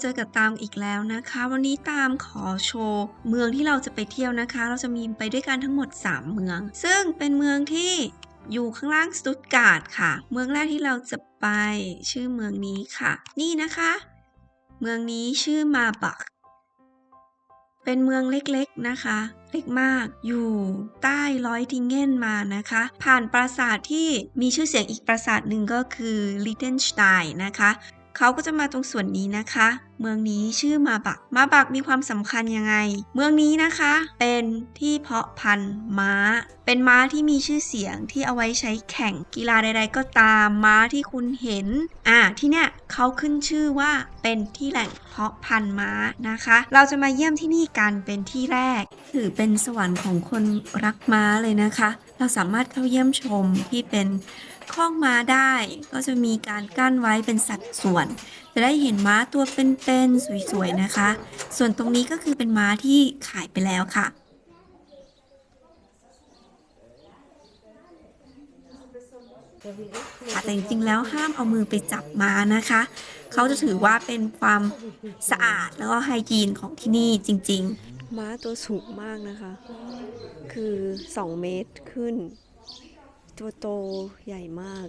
เจอกับตามอีกแล้วนะคะ วันนี้ตามขอโชว์เมืองที่เราจะไปเที่ยวนะคะ เราจะมีไปด้วยกันทั้งหมด 3 เมือง ซึ่งเป็นเมืองที่อยู่ข้างล่างสตุตการ์ดค่ะ เมืองแรกที่เราจะไปชื่อเมืองนี้ค่ะ นี่นะคะ เมืองนี้ชื่อมาบัก เป็นเมืองเล็กๆนะคะ เล็กมากอยู่ใต้ร้อยทิงเง่นมานะคะ ผ่านปราสาทที่มีชื่อเสียงอีกปราสาทหนึ่งก็คือลิเทนสไตน์นะคะ เขาก็จะมาตรงส่วนนี้นะคะ เมืองนี้ชื่อมาบัก มาบักมีความสำคัญยังไง เมืองนี้นะคะ เป็นที่เพาะพันธุ์ม้า เป็นม้าที่มีชื่อเสียงที่เอาไว้ใช้แข่งกีฬาใด ๆ ก็ตามม้าที่คุณเห็น อ่าที่เนี่ยเขาขึ้นชื่อว่าเป็นที่แหล่งเพาะพันธุ์ม้านะคะ เราจะมาเยี่ยมที่นี่กันเป็นที่แรก ถือเป็นสวรรค์ของคนรักม้าเลยนะคะ เราสามารถเข้าเยี่ยมชมที่เป็น ข้องม้าได้ ก็จะมีการกั้นไว้เป็นสัดส่วน จะได้เห็นม้าตัวเป็นๆสวยๆนะคะ ส่วนตรงนี้ก็คือเป็นม้าที่ขายไปแล้วค่ะค่ะแต่จริงๆแล้วห้ามเอามือไปจับม้านะคะ เขาจะถือว่าเป็นความสะอาดแล้วก็ไฮจีนของที่นี่จริง ๆ ม้าตัวสูงมากนะคะ คือ 2 เมตรขึ้น ตัวโตใหญ่มาก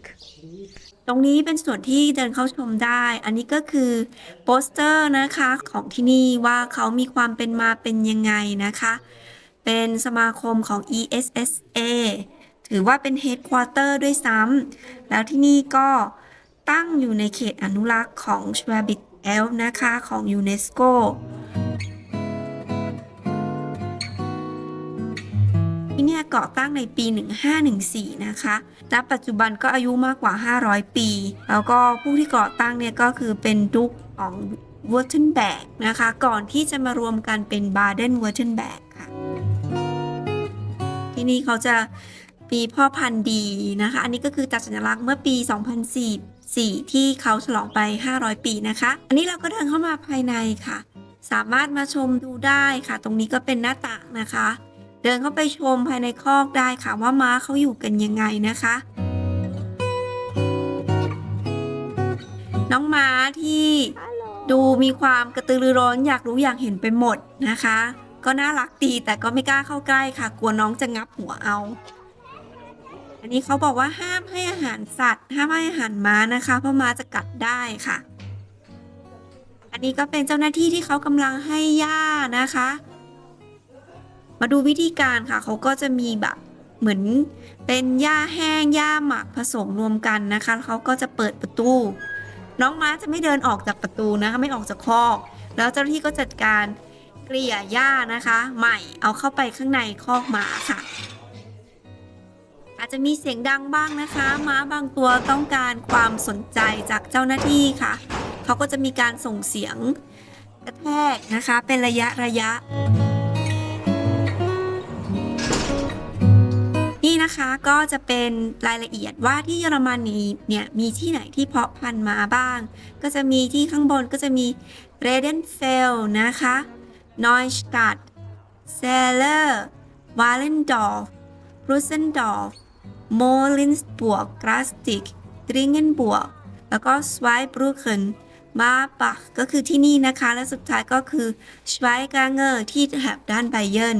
ตรงนี้เป็นส่วนที่เดินเข้าชมได้ อันนี้ก็คือโปสเตอร์นะคะของที่นี่ว่าเขามีความเป็นมาเป็นยังไงนะคะ เป็นสมาคมของ ESSA ถือว่าเป็นเฮดควอเตอร์ด้วยซ้ำแล้วที่นี่ก็ตั้งอยู่ในเขตอนุรักษ์ของ s c h w a b i t Alb นะคะของยูเนสโก ที่เนี่ยก่อตั้งในปี 1514 นะคะณปัจจุบันก็อายุมากกว่า 500 ปี แล้วก็ผู้ที่ก่อตั้งเนี่ยก็คือเป็นดุกของวอร์เทนแบกนะคะ ก่อนที่จะมารวมกันเป็นบาเดนวอร์เทนแบกค่ะ ที่นี่เขาจะมีพ่อพันธุ์ดีนะคะ อันนี้ก็คือจัดสัญลักษณ์เมื่อปี 2004ที่เขาฉลองไป 500 ปีนะคะ อันนี้เราก็เดินเข้ามาภายในค่ะ สามารถมาชมดูได้ค่ะ ตรงนี้ก็เป็นหน้าต่างนะคะ เดินเข้าไปชมภายในคอกได้ค่ะว่าม้าเขาอยู่กันยังไงนะคะ น้องม้าที่ดูมีความกระตือรือร้นอยากรู้อยากเห็นไปหมดนะคะ ก็น่ารักดีแต่ก็ไม่กล้าเข้าใกล้ค่ะ กลัวน้องจะงับหัวเอา อันนี้เขาบอกว่าห้ามให้อาหารสัตว์ ห้ามให้อาหารม้านะคะ เพราะม้าจะกัดได้ค่ะ อันนี้ก็เป็นเจ้าหน้าที่ที่เขากำลังให้หญ้านะคะ มาดูวิธีการค่ะ เขาก็จะมีแบบเหมือนเป็นหญ้าแห้งหญ้าหมักผสมรวมกันนะคะเขาก็จะเปิดประตู น้องม้าจะไม่เดินออกจากประตูนะคะไม่ออกจากคอก แล้วเจ้าหน้าที่ก็จัดการเกลี่ยหญ้านะคะ ใหม่เอาเข้าไปข้างในคอกม้าค่ะ อาจจะมีเสียงดังบ้างนะคะ ม้าบางตัวต้องการความสนใจจากเจ้าหน้าที่ค่ะเขาก็จะมีการส่งเสียงกระแทกนะคะ เป็นระยะระยะ นะคะก็จะเป็นรายละเอียดว่าที่เยอรมนีเนี่ยมีที่ไหนที่เพาะพันธุ์มาบ้าง ก็จะมีที่ข้างบนก็จะมีเรเดนเฟลนะคะนอยสตัดเซเลอร์วาเลนดอร์ฟบรูเซนดอร์ฟโมลินส์บวกกราสติกดริงเกนบวกแล้วก็สไวบรูเคนมาปักก็คือที่นี่นะคะ และสุดท้ายก็คือชไวกาเงอร์ที่แถบด้านไบเยน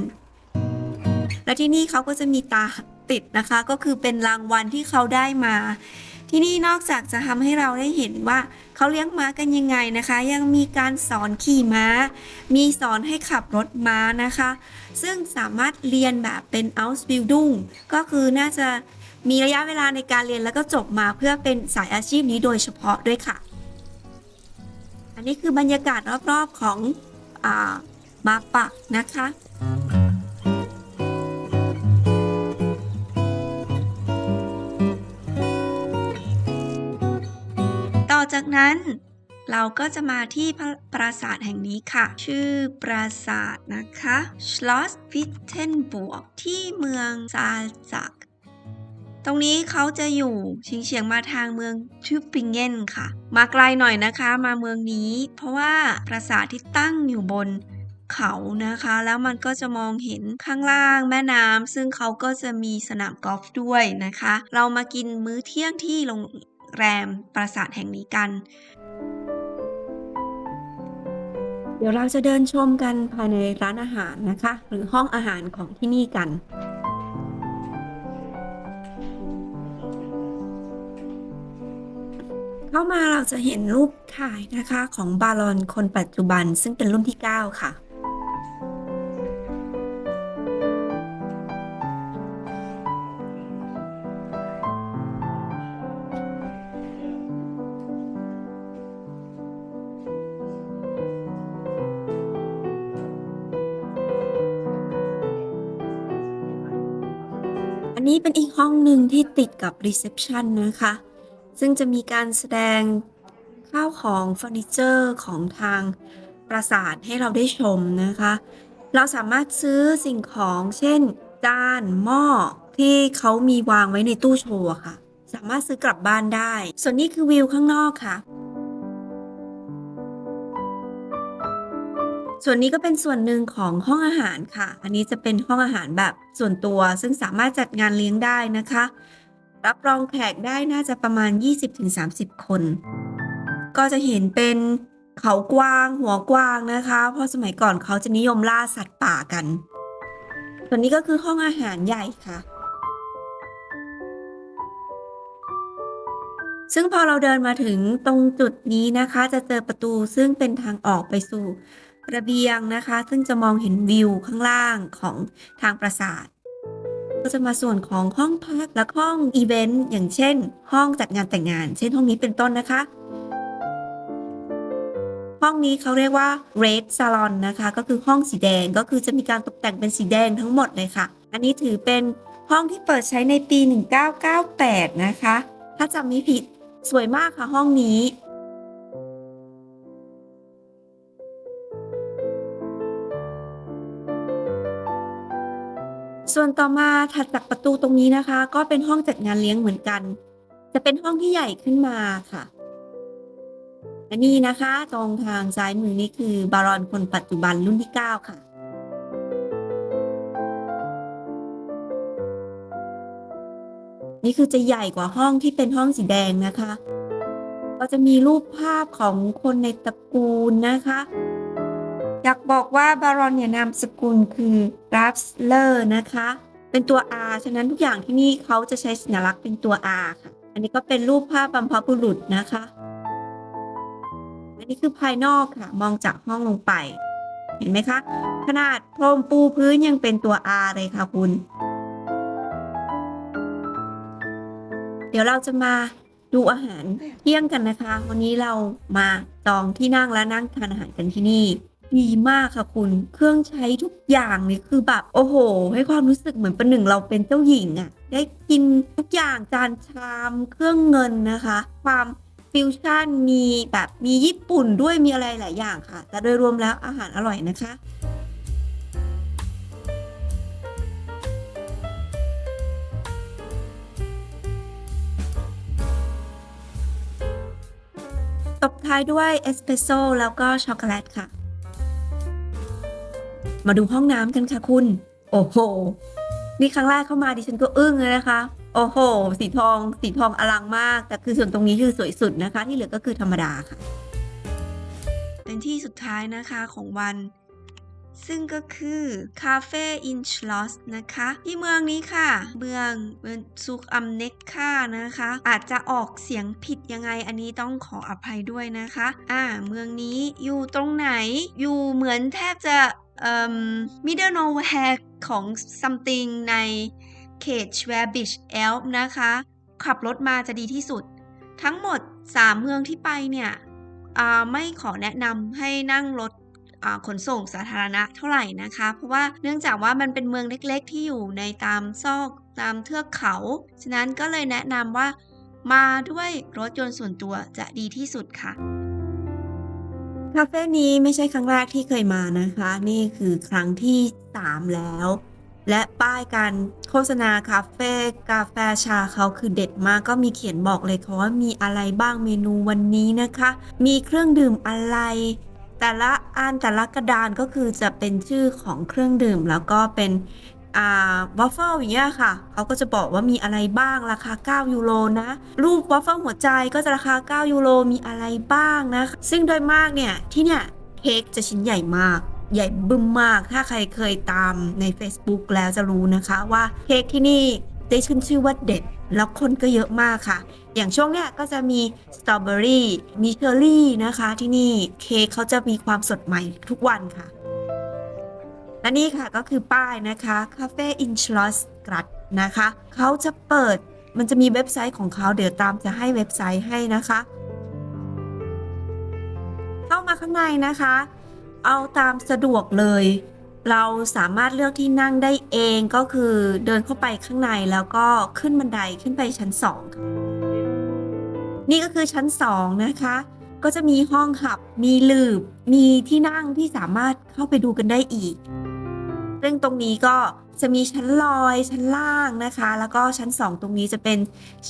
และที่นี่เขาก็จะมีตา ติดนะคะ ก็คือเป็นรางวัลที่เขาได้มา ที่นี่นอกจากจะทำให้เราได้เห็นว่าเขาเลี้ยงม้ากันยังไงนะคะ ยังมีการสอนขี่ม้า มีสอนให้ขับรถม้านะคะ ซึ่งสามารถเรียนแบบเป็น Ausbildung ก็คือน่าจะมีระยะเวลาในการเรียนแล้วก็จบมาเพื่อเป็นสายอาชีพนี้โดยเฉพาะด้วยค่ะ อันนี้คือบรรยากาศรอบๆของอามาปักนะคะ จากนั้นเราก็จะมาที่พรปราสาทแห่งนี้ค่ะ ชื่อปราสาทนะคะ Schloss Wittenburg ที่เมืองซาลซัก ตรงนี้เขาจะอยู่ชิงเฉียงมาทางเมืองทูปิงเกนค่ะ มาไกลหน่อยนะคะมาเมืองนี้ เพราะว่าปราสาทที่ตั้งอยู่บนเขานะคะ แล้วมันก็จะมองเห็นข้างล่างแม่น้ำซึ่งเขาก็จะมีสนามกอล์ฟด้วยนะคะ เรามากินมื้อเที่ยงที่โรง แรมปราสาทแห่งนี้กัน เดี๋ยวเราจะเดินชมกันภายในร้านอาหารนะคะ หรือห้องอาหารของที่นี่กันเข้ามาเราจะเห็นรูปถ่ายนะคะของบาลอนคนปัจจุบันซึ่งเป็นรุ่นที่ 9 ค่ะ อันนี้เป็นอีกห้องหนึ่งที่ติดกับรีเซพชันนะคะ ซึ่งจะมีการแสดงข้าวของเฟอร์นิเจอร์ของทางปราสาทให้เราได้ชมนะคะ เราสามารถซื้อสิ่งของเช่น จานหม้อที่เขามีวางไว้ในตู้โชว์ค่ะ สามารถซื้อกลับบ้านได้ ส่วนนี้คือวิวข้างนอกค่ะ ส่วนนี้ก็เป็นส่วนหนึ่งของห้องอาหารค่ะ อันนี้จะเป็นห้องอาหารแบบส่วนตัว ซึ่งสามารถจัดงานเลี้ยงได้นะคะ รับรองแขกได้น่าจะประมาณ 20-30 คน ก็จะเห็นเป็นเขากวางหัวกวางนะคะ เพราะสมัยก่อนเขาจะนิยมล่าสัตว์ป่ากัน ส่วนนี้ก็คือห้องอาหารใหญ่ค่ะ ซึ่งพอเราเดินมาถึงตรงจุดนี้นะคะ จะเจอประตูซึ่งเป็นทางออกไปสู่ ระเบียงนะคะ ซึ่งจะมองเห็นวิวข้างล่างของทางปราสาท ก็จะมาส่วนของห้องพักและห้องอีเวนต์อย่างเช่น ห้องจัดงานแต่งงาน เช่นห้องนี้เป็นต้นนะคะ ห้องนี้เขาเรียกว่า red salon นะคะ ก็คือห้องสีแดงก็คือจะมีการตกแต่งเป็นสีแดงทั้งหมดเลยค่ะ อันนี้ถือเป็นห้องที่เปิดใช้ในปี 1998 นะคะ ถ้าจำไม่ผิดสวยมากค่ะห้องนี้ ส่วนต่อมาถัดจากประตูตรงนี้นะคะ ก็เป็นห้องจัดงานเลี้ยงเหมือนกัน จะเป็นห้องที่ใหญ่ขึ้นมาค่ะอันนี้นะคะ ตรงทางซ้ายมือนี่คือบารอนคนปัจจุบันรุ่นที่ 9 ค่ะนี่คือจะใหญ่กว่าห้องที่เป็นห้องสีแดงนะคะ ก็จะมีรูปภาพของคนในตระกูลนะคะ อยากบอกว่าบารอนเนี่ยนามสกุลคือรัสเลอร์นะคะ เป็นตัว R ฉะนั้นทุกอย่างที่นี่เขาจะใช้สัญลักษณ์เป็นตัว R ค่ะ อันนี้ก็เป็นรูปภาพบัมพบุรุษนะคะ อันนี้คือภายนอกค่ะ มองจากห้องลงไป เห็นไหมคะ ขนาดพรมปูพื้นยังเป็นตัว R เลยค่ะคุณ เดี๋ยวเราจะมาดูอาหารเที่ยงกันนะคะ วันนี้เรามาจองที่นั่งและนั่งทานอาหารกันที่นี่ ดีมากค่ะคุณ เครื่องใช้ทุกอย่างนี่คือแบบโอ้โห ให้ความรู้สึกเหมือนเประหนึ่งเราเป็นเจ้าหญิงอะ่ะ ได้กินทุกอย่างจานชามเครื่องเงินนะคะ ความฟิวชั่นมีแบบมีญี่ปุ่นด้วยมีอะไรหลายอย่างค่ะ แต่โดยรวมแล้วอาหารอร่อยนะคะตบท้ายด้วยเอสเปรสโซ่แล้วก็ช็อกโกแลตค่ะ มาดูห้องน้ำกันค่ะคุณ โอ้โห นี่ครั้งแรกเข้ามาดิฉันก็อึ้งเลยนะคะ โอ้โห สีทอง สีทองอลังมาก แต่คือส่วนตรงนี้คือสวยสุดนะคะ ที่เหลือก็คือธรรมดาค่ะ เป็นที่สุดท้ายนะคะของวันซึ่งก็คือคาเฟ่อินชลอสนะคะ ที่เมืองนี้ค่ะ เมืองเมืองซุกอัมเน็กค่านะคะ อาจจะออกเสียงผิดยังไงอันนี้ต้องขออภัยด้วยนะคะ อ่า เมืองนี้อยู่ตรงไหน อยู่เหมือนแทบจะ middle nowhere ของ something ในเขต Schwabish Alb นะคะ ขับรถมาจะดีที่สุด ทั้งหมด 3 เมืองที่ไปเนี่ยไม่ขอแนะนำให้นั่งรถขนส่งสาธารณะเท่าไหร่นะคะ เพราะว่าเนื่องจากว่ามันเป็นเมืองเล็กๆ ที่อยู่ในตามซอกตามเทือกเขา ฉะนั้นก็เลยแนะนำว่ามาด้วยรถยนต์ส่วนตัวจะดีที่สุดค่ะ คาเฟ่นี้ไม่ใช่ครั้งแรกที่เคยมานะคะ นี่คือครั้งที่3แล้ว และป้ายการโฆษณาคาเฟ่กาแฟชาเขาคือเด็ดมากก็มีเขียนบอกเลยค่ะว่ามีอะไรบ้างเมนูวันนี้นะคะ มีเครื่องดื่มอะไร แต่ละอันแต่ละกระดานก็คือจะเป็นชื่อของเครื่องดื่มแล้วก็เป็น อ่าวอฟเฟิลอย่างเงี้ยค่ะเขาก็จะบอกว่ามีอะไรบ้างราคา 9 ยูโรนะ รูปวอฟเฟิลหัวใจก็จะราคา 9 ยูโรมีอะไรบ้างนะ ซึ่งโดยมากเนี่ย ที่เนี่ยเค้กจะชิ้นใหญ่มาก ใหญ่บึ้มมาก ถ้าใครเคยตามใน Facebook แล้วจะรู้นะคะว่าเค้กที่นี่ได้ขึ้นชื่อว่าเด็ด แล้วคนก็เยอะมากค่ะ อย่างช่วงเนี้ยก็จะมีสตรอเบอรี่มีเชอร์รี่นะคะที่นี่เค้กเขาจะมีความสดใหม่ทุกวันค่ะ และนี่ค่ะก็คือป้ายนะคะคาเฟ่อินชลอสกรัดนะคะเขาจะเปิดมันจะมีเว็บไซต์ของเขาเดี๋ยวตามจะให้เว็บไซต์ให้นะคะ เข้ามาข้างในนะคะ เอาตามสะดวกเลย เราสามารถเลือกที่นั่งได้เองก็คือเดินเข้าไปข้างในแล้วก็ขึ้นบันไดขึ้นไปชั้นสองนี่ก็คือชั้นสองนะคะ ก็จะมีห้องหับ มีลืบ มีที่นั่งที่สามารถเข้าไปดูกันได้อีก ซึ่งตรงนี้ก็จะมีชั้นลอยชั้นล่างนะคะ แล้วก็ชั้น 2 ตรงนี้จะเป็น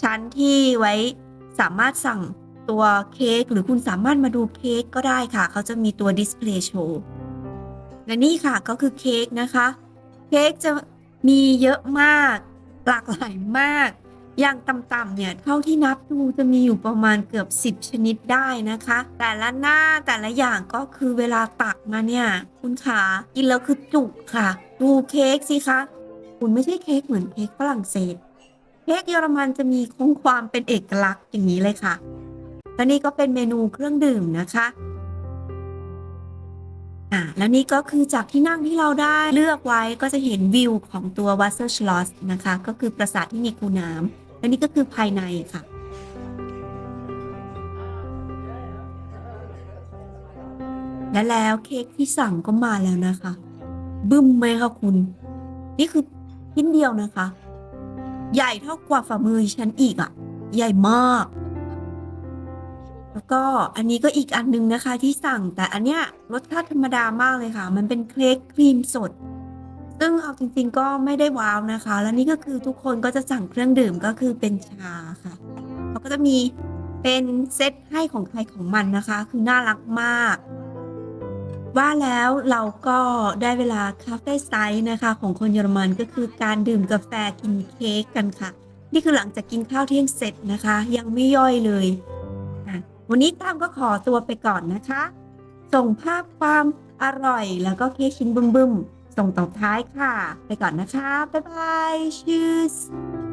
ชั้นที่ไว้สามารถสั่งตัวเค้กหรือคุณสามารถมาดูเค้กก็ได้ค่ะ เขาจะมีตัวดิสเพลย์โชว์และนี่ค่ะก็คือเค้กนะคะ เค้กจะมีเยอะมาก หลากหลายมาก อย่างต่ำๆเนี่ยเท่าที่นับดูจะมีอยู่ประมาณเกือบ 10 ชนิดได้นะคะ แต่ละหน้าแต่ละอย่างก็คือเวลาตักมาเนี่ย คุณขากินแล้วคือจุกค่ะ ดูเค้กสิคะ คุณไม่ใช่เค้กเหมือนเค้กฝรั่งเศส เค้กเยอรมันจะมีคงความเป็นเอกลักษณ์อย่างนี้เลยค่ะและนี่ก็เป็นเมนูเครื่องดื่มนะคะ อ่าแล้วนี่ก็คือจากที่นั่งที่เราได้เลือกไว้ก็จะเห็นวิวของตัววัสเซอร์ชลอสนะคะ ก็คือปราสาทที่มีคูน้ำและนี่ก็คือภายในค่ะและแล้วเค้กที่สั่งก็มาแล้วนะคะ บึ้มไหมคะคุณ นี่คือชิ้นเดียวนะคะ ใหญ่เท่ากว่าฝ่ามือฉันอีกอะ่ะ ใหญ่มาก แล้วก็อันนี้ก็อีกอันนึงนะคะที่สั่งแต่อันเนี้ยรสชาติธรรมดามากเลยค่ะ มันเป็นเค้กครีมสด ซึ่งเอาจริง ๆ ก็ไม่ได้ว้าวนะคะ แล้วนี่ก็คือทุกคนก็จะสั่งเครื่องดื่มก็คือเป็นชาค่ะเขาก็จะมีเป็นเซตให้ของใครของมันนะคะ คือน่ารักมาก ว่าแล้วเราก็ได้เวลาคาเฟ่ไซส์นะคะ ของคนเยอรมันก็คือการดื่มกาแฟกินเค้กกันค่ะ นี่คือหลังจากกินข้าวเที่ยงเสร็จนะคะ ยังไม่ย่อยเลย วันนี้ตามก็ขอตัวไปก่อนนะคะ ส่งภาพความอร่อยแล้วก็เค้กชิ้นบึ้มๆ ส่งต่อท้ายค่ะ ไปก่อนนะคะ บ๊ายบาย ชื่อ